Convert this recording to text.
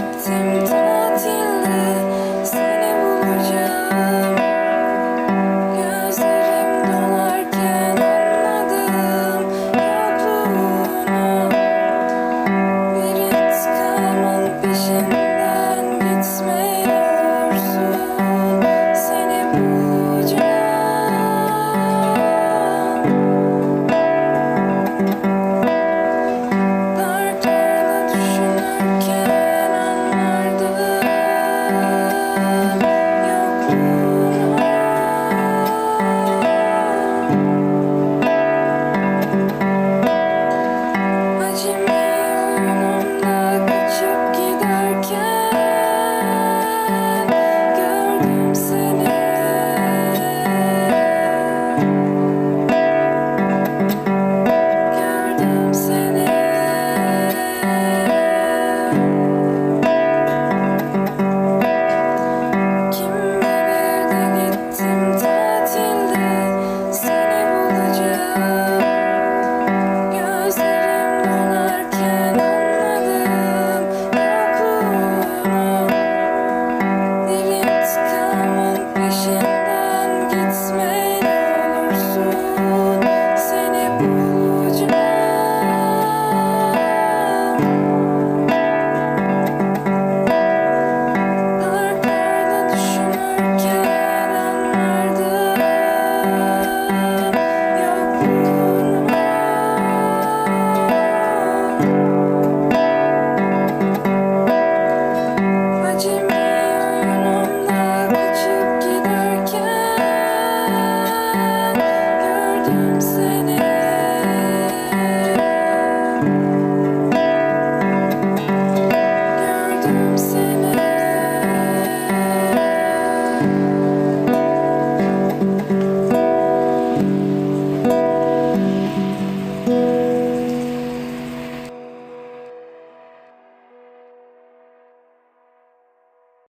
Gittim tatilde seni bulacağım.